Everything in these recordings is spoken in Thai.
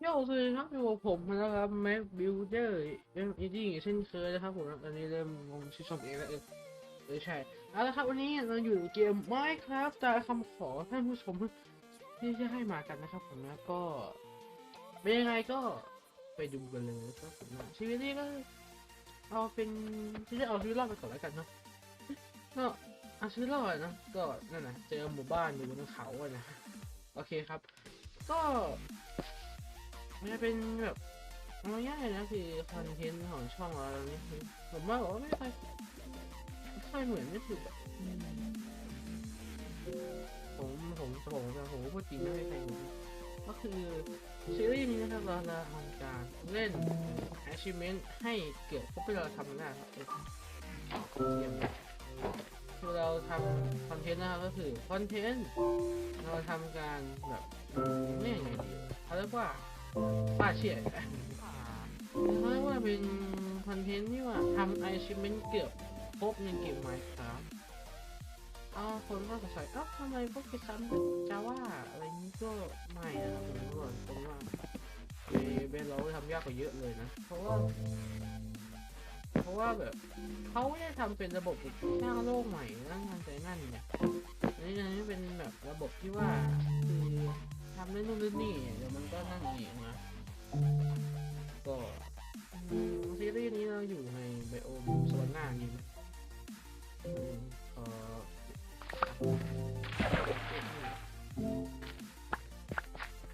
โยสวัสดีครับอยู่กับผมนะครับแม็กบิลเดอร์เอ็มอีดี้เช่นเคยนะครับผมตอนนี้เริ่มงงชื่อช่องเองแล้วเออเออใช่เอาละครับวันนี้เราอยู่เกม Minecraft ตามคำขอท่านผู้ชมที่จะให้มากันนะครับผมนะก็เป็นยังไงก็ไปดูกันเลยครับผมนะชีวิตนี้ก็เอาเป็นที่จะเอาชีวิตรอดไปก่อนแล้วกันเนาะก็เอาชีวิตรอดนะก็นั่นนะเจอหมู่บ้านอยู่บนเขาอะนะโอเคครับ ก็ มันจะเป็นแบบเอาง่ายนะคือคอนเทนต์ของช่องเราเนี่ยคือผมว่าบอกว่าไม่ค่อยไม่ค่อยเหมือนไม่ถูกอะอืมผมผมผมผมผมพูดจริงนะไม่ใครเหมือนก็คือซีรีส์นี้นะครับเราจะทำการเล่น achievement ให้เกือบครบที่เราทำได้ครับเยี่ยมเลยคือเราทำคอนเทนต์นะครับก็คือคอนเทนต์เราทำการแบบเรียกยังไงดีเขาเรียกว่า ป่าเฉียดเพราะว่าเป็นคอนเทนต์ที่ว่าทำไอชิมเมนเกือบครบในเกมไมค์ครับอ้าคนก็สงสัยเอ้าทำไมพวกไปซ้ำกับจาว่าอะไรนี้ก็ไม่นะครับผมก่อนตรงว่าเบนเราทำยากกว่าเยอะเลยนะ เพราะว่า เพราะว่าแบบเขาไม่ได้ทำเป็นระบบสร้างโลกใหม่นั่นนั่นใจนั่นเนี่ยนนี้อันนี้เป็นแบบระบบที่ว่าคือ ทำได้นู่นนี่นี่เดี๋ยวมันก็นั่นเองนะก็ซีรีส์นี้เราอยู่ในไบโอมโซนหน้านี้เออ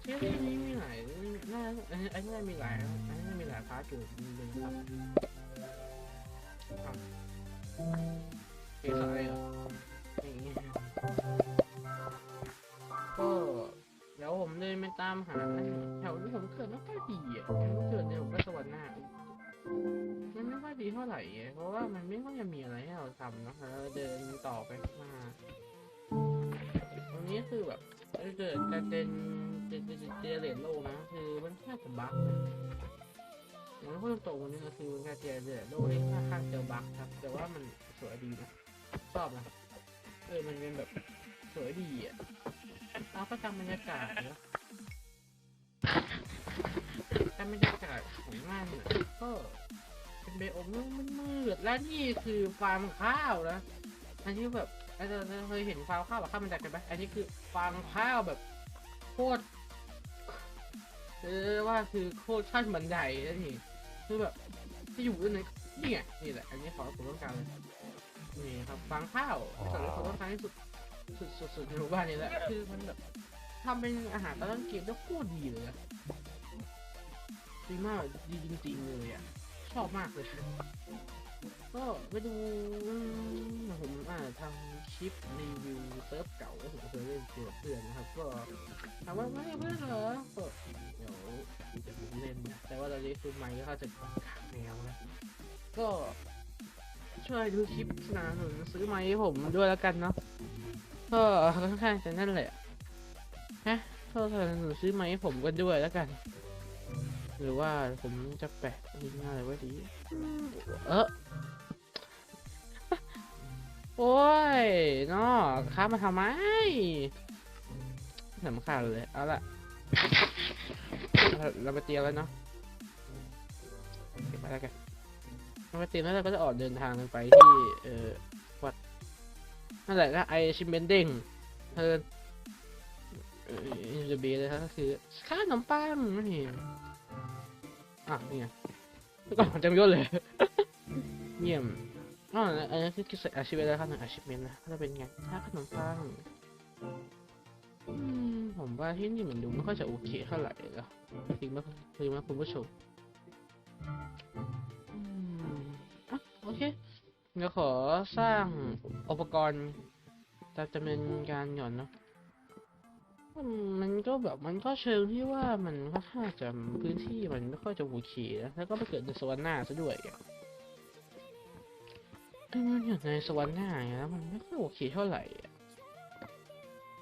ซีรีส์นี้มีหลายน่าไอ้นี่มีหลายไอันนี้มีหลายพาร์ทอยู่เลยครับครับเกสายเหรอ มเลยไปตามหาแถวที่ผมเกิดไม่ค่อยดีอะผมเกิดในผมก็สวรรค์หน้ามันไม่ค่อยดีเท่าไหร่เพราะว่ามันไม่ค่อยจะมีอะไรให้เราทำเนอะแล้วเดินต่อไปข้าตรงนี้คือแบบถ้าเกิดการเจนเจนเจเจนเรนโลกนะคือมันแค่จะบั๊กนะมันพูดตรงๆวันนี้ก็คือการเจเรนโลกนี่ค่อนข้างจอบั๊กครับ แต่ว่ามันสวยดีนะชอบนะเออมันเป็นแบบสวยดีอะเราก็จำบรรยากาศเนอะ บรรยากาศของมันน่ะก็เป็นเบโอมมันมืดๆและนี่คือฟาร์มข้าวนะ อันนี้แบบเราเราเคยเห็นฟาร์มข้าวแบบข้าวมันดักกันไหมอันนี้คือฟาร์มข้าวแบบโคตรเออว่าคือโคตรขั้นบันไดนะนี่คือแบบที่อยู่ในนี่ไงนี่แหละ อันนี้ขอผมต้องการเลยนี่ครับฟาร์มข้าวแต่ละผมต้องการที่สุดสุดสุดสุดในหมู่บ้านนี่แหละคือมันแบบทำเป็นอาหารตอนต้นเกมแล้วโคตรดีเลย อะดีมากดีจริงๆเลยอะ ชอบมากเลยก็ไปดูผมอ่าทำคลิปรีวิวเซิร์ฟเก่าผมเคยเล่นเจอเพื่อนนะครับ ก็ถามว่าไม่เพื่อนเหรอก็เดี๋ยวจะเล่นนะแต่ว่าตอนนี้คือไมค์ก็จะขาดแนวนะก็ช่วยดูคลิปสนับสนุนซื้อไมค์ให้ผมด้วยแล้วกันเนาะก็ค่อนข้างจะนั่นแหละฮะก็สนับสนุนซื้อไมาให้ผมกันด้วยแล้วกัน หรือว่าผมจะแปะลิงก์อะไรไว้ดี เออโอ้ยนาะค้ามาทำไมสำคัญเลย เอาละเราไปเตียแล้วเนาะเก็บไปแล้วกันเราไปเตียแล้วเราก็จะออกเดินทางกันไปที่ เอ่อ วัด นั่นแหละก็ไอชิมเบนเด้งเทิร์นจะบีเลยครับก็คือข้าขนมปังนั่ อะนี่ไงแล้วก่อนจำยศเลยเยี่ยมอ๋ออันนี้คืออาชีพอะไรครับหนึ่งอาชีพเมนนะจะเป็นไงข้าขนมปังผมว่าที่นี่มันดูไม่ค่อยจะโอเคเท่าไหร่หรอกจริงไหมจริงไหมคุณผู้ชมอืมอะโอเคเดี๋ยวขอสร้างอุปกรณ์ตามจำนวนการหย่อนเนาะ มมันก็แบบมันก็เชิงที่ว่ามันค่อนข้างจะพื้นที่มันไม่ค่อยจะโอเคนะแล้วก็ไปเกิดในสวรรค์หน้าซะด้วยอะคือมันอยู่ในสวรรค์หน้าไงแล้วมันไม่ค่อยโอเคเท่าไหร่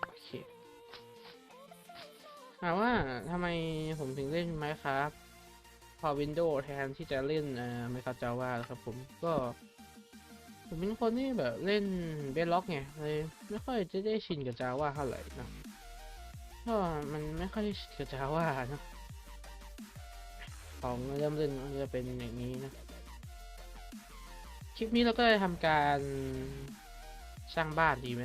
โอเคถามว่าทำไมผมถึงเล่นไมค์ครับพอวินโดว์แทนที่จะเล่นเอ่อไมค์ครับจาว่าครับผมก็ ผมเป็นคนที่แบบเล่นเบสล็อกไงเลยไม่ค่อยจะได้ชินกับจาว่าเท่าไหร่นะ ก็มันไม่ค่อยได้ชินกับจาว่านะของเริ่มเล่นมันจะเป็นอย่างนี้นะ คลิปนี้เราก็จะทำการสร้างบ้านดีไหม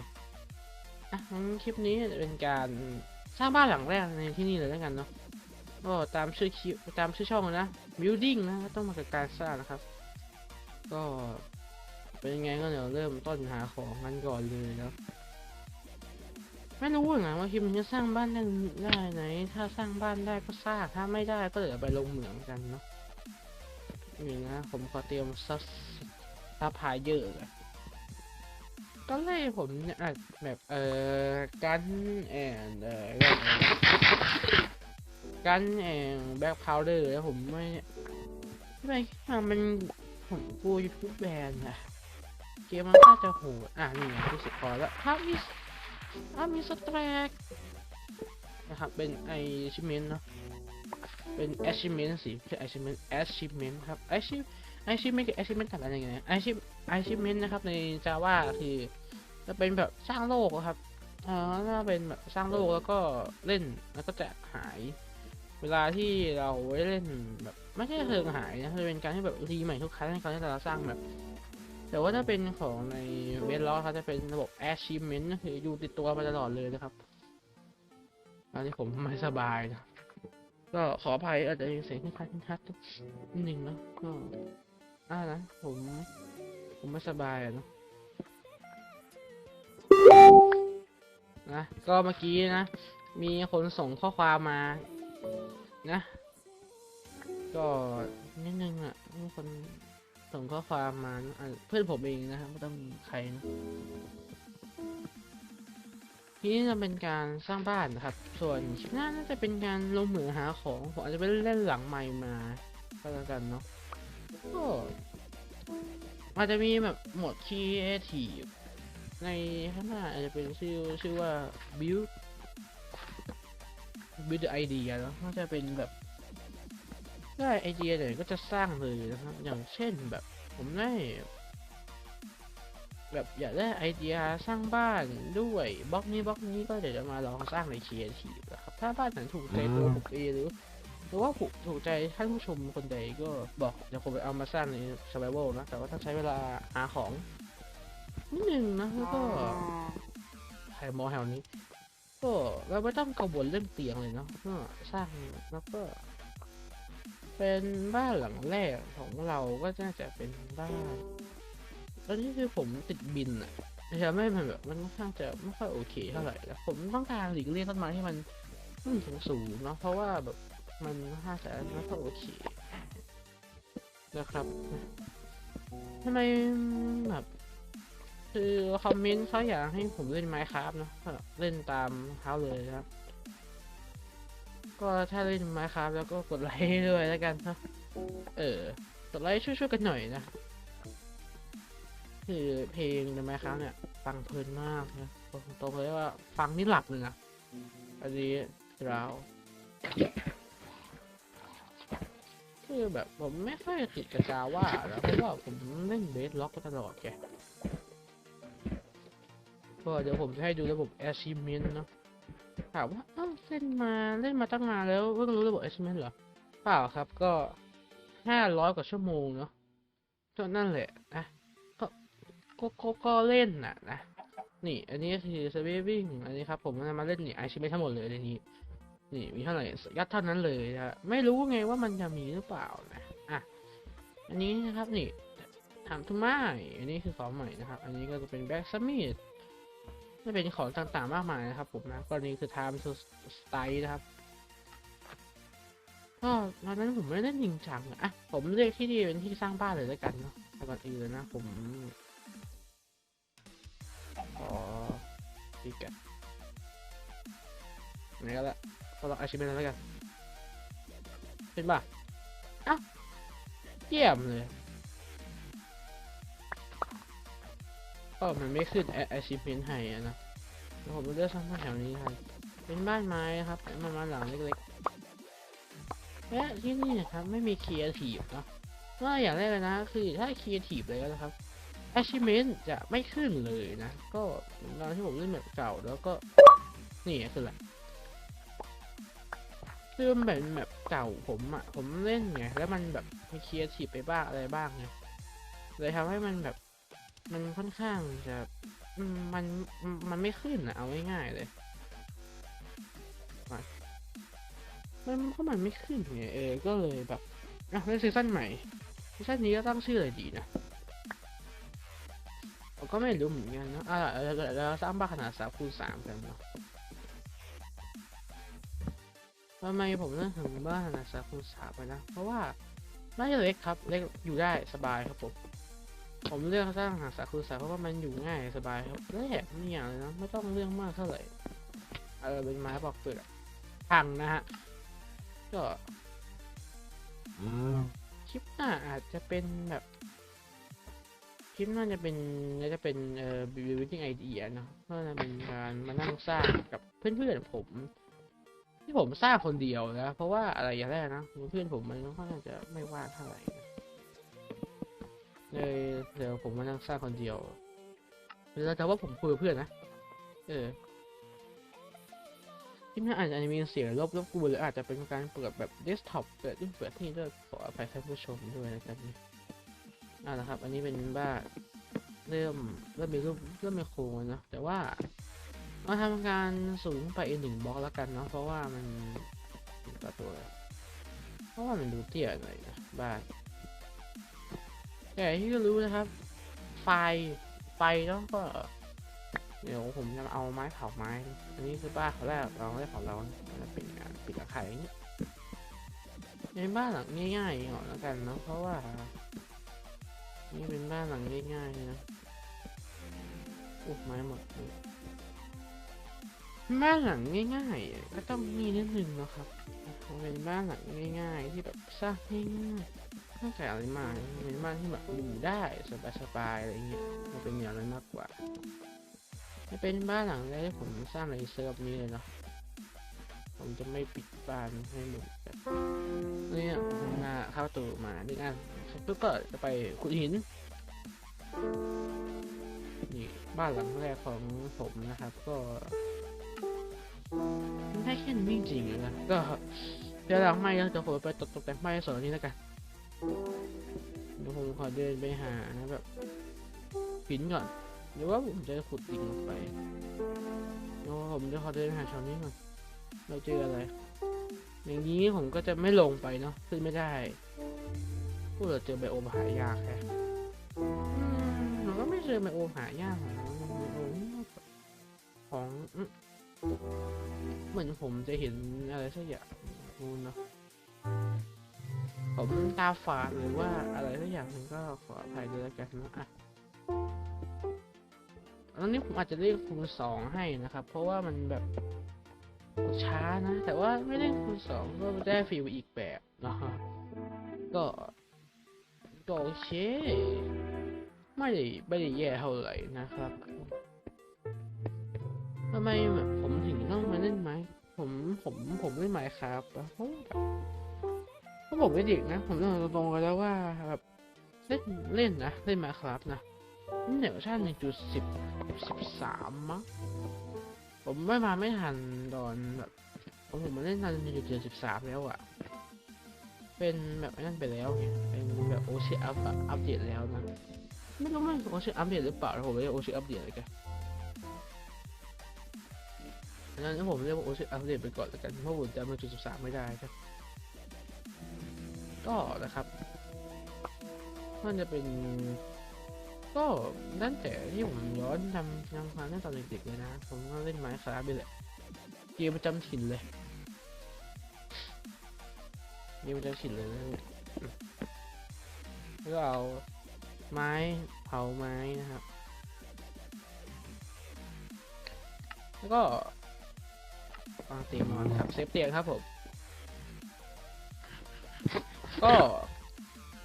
อะงั้นคลิปนี้จะเป็นการสร้างบ้านหลังแรกในที่นี่เลยแล้วกันเนาะก็ตามชื่อคลิปตามชื่อช่องนะ building นะต้องมากับการสร้างนะครับ ก็เป็นยังไงก็เดี๋ยวเริ่มต้นหาของกันก่อนเลยเนาะ ไม่รู้เหมือนกันว่าคลิปนี้จะสร้างบ้านได้ได้ไหน ถ้าสร้างบ้านได้ก็สร้าง ถ้าไม่ได้ก็เดี๋ยวไปลงเหมืองกันเนาะนี่นะ ผมขอเตรียมซับซับพายเยอะเลยผมเนี่ยแบบเอ่อกันแอนเอ่อเรียกอะไรนะกันเองแบ็คพาวเดอร์แล้วผมไม่ไม่อะมันผมกูยูทูบแบนอะเกมมันน่าจะโหดอะนี่ไงรู้สึกพอแล้วถ้ามี ถ้ามีสแตรกนะครับเป็นไอชิเมนเนาะเป็นแอชิเมนสิไม่ใช่ไอชิเมนแอชิเมนครับไอชิไอชิเมนกับแอชิเมนต่างกันยังไงไอชิไอชิเมนนะครับใน Java คือจะเป็นแบบสร้างโลกครับอ่าถ้าเป็นแบบสร้างโลกแล้วก็เล่นแล้วก็จะหาย เวลาที่เราได้เล่นแบบไม่ใช่เชิงหายนะจะเป็นการที่แบบรีใหม่ทุกครั้งในการที่เราสร้างแบบ แต่ว่าถ้าเป็นของในเวทล็อกเขาจะเป็นระบบ achievement ก็คืออยู่ติดตัวมาตลอดเลยนะครับอันนี้ผมไม่สบายนะก็ขออภัยอาจจะมีเสียงที่คัดที่คัดนิดนึงเนาะก็อ่านะผม ผมไม่สบายอะเนาะนะก็เมื่อกี้นะ มีคนส่งข้อความมา นะ ก็นิดนึงอะมีคน ส่งข้อความมาเพื่อนผมเองนะครับไม่ต้องมีใครนะทีนี้จะเป็นการสร้างบ้านนะครับ ส่วนคลิปหน้าน่าจะเป็นการลงเหมือหาของผมอาจจะไปเล่นหลังใหม่มาก็แล้วกันเนาะก็อาจจะมีแบบหมด creative ในข้างหน้าอาจจะเป็นชื่อชื่อว่า build build the idea แล้วก็จะเป็นแบบ ได้ไอเดียไหนก็จะสร้างเลยนะครับ อย่างเช่นแบบผมได้แบบอยากได้ไอเดียสร้างบ้านด้วยบล็อกนี้บล็อกนี้ก็เดี๋ยวจะมาลองสร้างในครีเอทีนะครับ ถ้าบ้านไหนถูกใจตัวผมเองหรือหรือว่าถูกถูกใจท่านผู้ชมคนใดก็บอกเดี๋ยวผมไปเอามาสร้างใน survival นะ แต่ว่าถ้าใช้เวลาหาของนิดนึงนะแล้วก็ใครมอแถวนี้ ก็เราไม่ต้องกังวลเรื่องเตียงเลยเนาะก็สร้างแล้วก็ เป็นบ้านหลังแรกของเราก็น่าจะเป็นบ้านตอนนี้คือผมติดบินอะแต่ทำให้มันแบบมันค่อนข้างจะไม่ค่อยโอเคเท่าไหร่แล้วผมต้องการหลีกเลี่ยงต้นไม้ที่มันสูงสูงๆเนาะเพราะว่าแบบมันค่อนข้างจะไม่ค่อยโอเคนะครับทำไมแบบคือคอมเมนต์เขาอยากให้ผมเล่นไมค์ครับเนาะเล่นตามเขาเลยนะครับ ก็ถ้าเล่นไมค์ครับแล้วก็กดไลค์ด้วยแล้วกันเนาะเออกดไลค์ช่วยๆกันหน่อยนะคือเพลงในไมค์ครับเนี่ย ฟังเพลินมากนะตรงเลยว่าฟังนี่หลับเลยนะอันนี้เราคือแบบผมไม่ค่อยติดกระจาว่าแล้วเพราะว่าผมเล่นเบสล็อกตลอดแกก็เดี๋ยวผมจะให้ดูระบบ achievement เนาะ ถามว่าเอ้าเล่นมาเล่นมาตั้งนานแล้วเพิ่งรู้ระบบ achievement เหรอ เปล่าครับก็ห้าร้อยกว่าชั่วโมงเนาะก็นั่นแหละนะก็ก็ก็ก็เล่นน่ะนะนี่ อันนี้คือ saving อันนี้ครับผมจะมาเล่นนี่ achievement ทั้งหมดเลยในนี้ นี่มีเท่าไหร่ยัดเท่านั้นเลยนะไม่รู้ไงว่ามันจะมีหรือเปล่านะอะอันนี้นะครับนี่ถามทุกไม้อันนี้คือของใหม่นะครับ อันนี้ก็จะเป็น back summit จะเป็นของต่างๆมากมายนะครับผมนะกรณีคือ time to stay นะครับก็ตอนนั้นผมไม่ได้จริงจังอะอะผมเรียกที่นี่เป็นที่สร้างบ้านเลยแล้วกันเนาะก่อนอื่นเลยนะผมขอที่กันนี่ก็ละก็ลองอาชีพนั้นแล้วกันเป็นป่ะอ้าวเยี่ยมเลย ก็มันไม่ขึ้น achievement ให้นะแล้วผมเลือกสร้างบ้านแถวนี้ครับเป็นบ้านไม้ครับเป็นบ้านหลังเล็กๆและที่นี่นะครับไม่มี creative เนาะว่าอย่างแรกเลยนะ คือถ้า creative เลยนะครับ achievement จะไม่ขึ้นเลยนะ ก็ตอนที่ผมเล่นแบบเก่าแล้วก็ นี่คืออะไรคือมันเป็นแบบเก่าผมอะผมเล่นไง แล้วมันแบบมีคลียร์ทีไปบ้างอะไรบ้างไงเลยทำให้มันแบบ มันค่อนข้างจะมันมันไม่ขึ้นอะเอาง่ายๆเลยมันเพราะมันไม่ขึ้นไงเออก็เลยแบบอะเล่นซีซั่นใหม่ซีซั่นนี้ก็ตั้งชื่ออะไรดีนะผมก็ไม่รู้เหมือนกันนะอะเราสร้างบ้านขนาดสามคูณสามกันเนาะทำไมผมเลือกถึงบ้านขนาดสามคูณสามไปนะ เพราะว่าบ้านเล็กครับ เล็กอยู่ได้สบายครับผม ผมเลือกสร้างหาสามคูณสามเพราะว่ามันอยู่ง่ายสบายครับแรกนี่อย่างเลยนะไม่ต้องเรื่องมากเท่าไหร่เออเป็นไม้ปอกเปลือกพังนะฮะก็คลิปหน้าอาจจะเป็นแบบคลิปหน้าจะเป็นน่าจะเป็นเอ่อ building idea เนอะก็จะเป็นการมานั่งสร้างกับเพื่อนๆผม ที่ผมสร้างคนเดียวนะ เพราะว่าอะไรอย่างแรกนะเพื่อนผมมันก็น่าจะไม่ว่างเท่าไหร่นะ เลยเดี๋ยวผมมานั่งสร้างคนเดียวหรือแต่ว่าผมคุยกับเพื่อนนะ เออ ที่น่อาจจะมีเสียงรบรบกวนหรืออาจจะเป็นการเปิดแบบเดสก์ท็อปเปิดด้วยเปิดที่ด้วยขออภัยท่านผู้ชมด้วยนะครับนี่อ่าละครับ อันนี้เป็นบ้านเริ่มเริ่มมีรูปเริ่มมีโครงนะแต่ว่าเราทำการสูงไปอีกหนึ่งบล็อกแล้วกันเนาะเพราะว่ามันตัวตัวเลยเพราะว่ามันดูเตี้ยหน่อยนะบ้าน แต่ที่รู้นะครับ ไฟ ไฟเนาะก็ เดี๋ยวผมจะเอาไม้เผาไม้ อันนี้คือบ้านเขาแรกเราได้เผาเราจะเป็นงานปิดตะไคร้อย่างเงี้ยในบ้านหลังง่ายๆก่อนแล้วกันเนาะเพราะว่า นี่เป็นบ้านหลังง่ายๆเลยนะอุบไม้หมดบ้านหลังง่ายๆก็ต้องมีนิดนึงนะครับเป็นบ้านหลังง่าย ๆ ที่แบบสร้างง่ายๆ ไม่ใส่อะไรมากเป็นบ้านที่แบบอยู่ได้สบายๆอะไรเงี้ยมันเป็นอย่างนั้นมากกว่าจะเป็นบ้านหลังแรกที่ผมสร้างในเซิร์ฟนี้เลยเนาะผมจะไม่ปิดบ้านให้หมดแบบเนี่ยผมมาเข้าตัวมาหนึ่งอันปุ๊บก็จะไปขุดหินนี่บ้านหลังแรกของผมนะครับ ก็มันได้แค่นี้จริงๆนะก็เดี๋ยวหลังไม่แล้วเดี๋ยวผมไปตกแต่งไม้ส่วนนี้แล้วกัน เดี๋ยวผมขอเดินไปหาแบบหินก่อนหรือว่าผมจะขุดดิ่งลงไปเดี๋ยวผมจะขอเดินหาชาวนี้ก่อนเราเจออะไร อย่างนี้ผมก็จะไม่ลงไปเนาะขึ้นไม่ได้พูดเราเจอไบโอมหายากแค่ผมก็ไม่เจอไบโอมหายากหรอกไบโอมของเหมือนผมจะเห็นอะไรสักอย่างนู่นเนาะ ผมตาฝาดหรือว่าอะไรสักอย่างหนึ่งก็ขออภัยด้วยแล้วกันนะอะตอนนี้ผมอาจจะเรียกคูณสองให้นะครับ เพราะว่ามันแบบช้านะ แต่ว่าไม่ได้คูณสองก็ได้ฟีลอีกแบบนะฮะก็ก็โอเคไม่ได้ไม่ได้แย่เท่าไหร่นะครับทำไมผมถึงต้องมาเล่นไม้ผมผมผมเล่นไม้ครับเพราะ ผมเป็นเด็กนะ ผมต้องตรงๆกันแล้วว่าแบบเล่นเล่นนะเล่นม้ครับนะนี่เนี่ยเวอร์ชันหนึ่งจุดสิบสิบสามมั้งผมไม่มาไม่ทันตอนแบบผมผมมาเล่นตอนหนึ่งจุดเจ็ดสิบสามแล้วอะเป็นแบบนั่นไปแล้วไงเป็นแบบโอชิอัพอัปเดตแล้วนะไม่รู้ว่าโอชิอัปเดตหรือเปล่าผมเรียกโอชิอัปเดตเลยกันงั้นผมเรียกว่าโอชิอัปเดตไปก่อนแล้วกันเพราะผมจำมันจุดสิบสามไม่ได้ครับ ก็นะครับมันจะเป็น ก็ตั้งแต่ที่ผมย้อนทำยังความตั้งตอนเด็กๆเลยนะ ผมก็เล่นไม้คราฟไปแหละเกมประจำถิ่นเลยเกมประจำถิ่นเลยนะเนี่ยแล้วก็เอาไม้เผาไม้นะครับ แล้วก็วางเตียงนอนครับเซฟเตียงครับผม ก็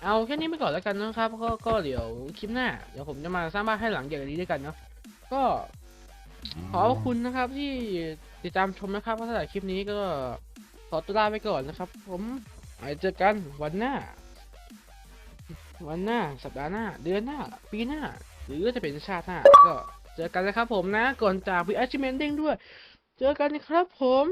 เอาแค่นี้ไปก่อนแล้วกันนะครับ ก็ก็เดี๋ยวคลิปหน้า เดี๋ยวผมจะมาสร้างบ้านให้หลังอย่านี้ด้วยกันเนาะก็ขอบคุณนะครับที่ติดตามชมนะครับถ้าสำหรับคลิปนี้ก็ขอตัวลาไปก่อนนะครับ ผมไว้เจอกันวันหน้า วันหน้า สัปดาห์หน้า เดือนหน้า ปีหน้า หรือจะเป็นชาติหน้า ก็เจอกันนะครับผมนะ ก่อนจากวีอาร์ชิเมนเด้งด้วย เจอกันนะครับผม